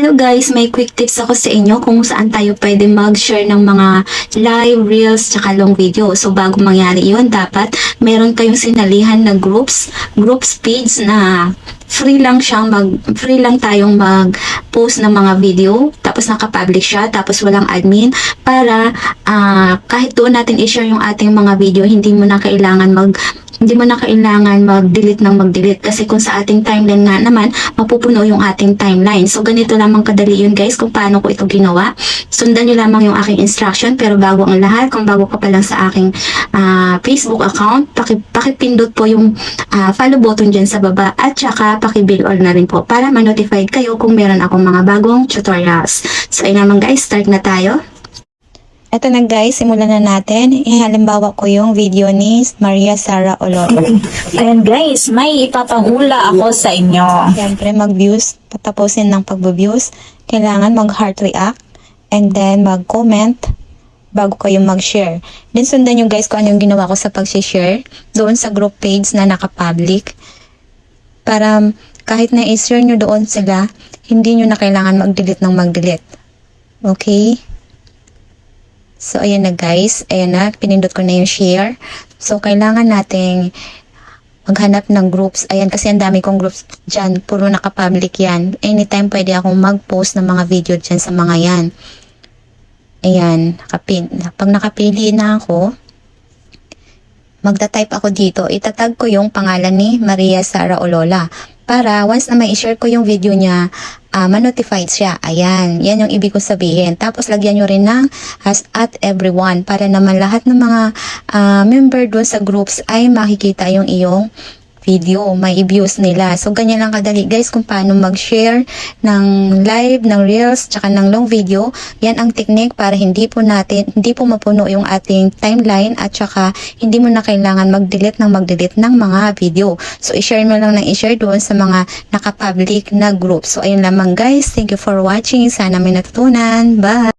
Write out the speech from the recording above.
Hello guys, may quick tips ako sa inyo kung saan tayo pwede mag-share ng mga live, reels, tsaka long video. So bago mangyari yun, dapat meron kayong sinalihan na groups, groups page na free lang siyang mag free lang tayong mag-post ng mga video. Tapos naka-public siya. Tapos walang admin para ah, kahit doon natin i-share yung ating mga video hindi mo na kailangan mag hindi mo na kailangan mag-delete ng mag-delete kasi kung sa ating timeline nga naman mapupuno yung ating timeline so ganito lamang kadali yun guys kung paano ko ito ginawa sundan nyo lamang yung aking instruction pero bago ang lahat kung bago ka pa lang sa aking ah, Facebook account paki, pakipindot po yung ah, follow button dyan sa baba at saka paki-bell all na rin po para ma-notified kayo kung meron akong mga bagong tutorials. So, ayun naman guys, start na tayo. Ito na guys, simulan na natin. Ihalimbawa ko yung video ni Maria Sara Oloro. Ayan guys, may ipapahula ako sa inyo. Siyempre, mag-views, patapusin ng pag-views, kailangan mag-heart react, and then mag-comment bago kayo mag-share. Then sundan nyo guys kung ano yung ginawa ko sa pag-share doon sa group page na naka-public para kahit na i-share nyo doon sila, hindi nyo na kailangan mag-delete ng mag-delete. Okay? So, ayan na guys. Ayan na, pinindot ko na yung share. So, kailangan nating maghanap ng groups. Ayan, kasi ang dami kong groups dyan. Puro nakapublic yan. Anytime pwede akong mag-post ng mga video dyan sa mga yan. Ayan, nakapin. Pag nakapili na ako, magta-type ako dito. Itatag ko yung pangalan ni Maria Sara Olola. Para once na may share ko yung video niya, ah, ma-notified siya. Ayan, yan yung ibig ko sabihin. Tapos lagyan nyo rin ng has at everyone para naman lahat ng mga ah, member doon sa groups ay makikita yung iyong video, may views nila. So, ganyan lang kadali guys kung paano mag-share ng live, ng reels, tsaka ng long video. Yan ang technique para hindi po natin, hindi po mapuno yung ating timeline at tsaka hindi mo na kailangan mag-delete ng mag-delete ng mga video. So, i-share mo lang ng i-share doon sa mga nakapublic na group. So, ayun lamang guys. Thank you for watching. Sana may natutunan. Bye!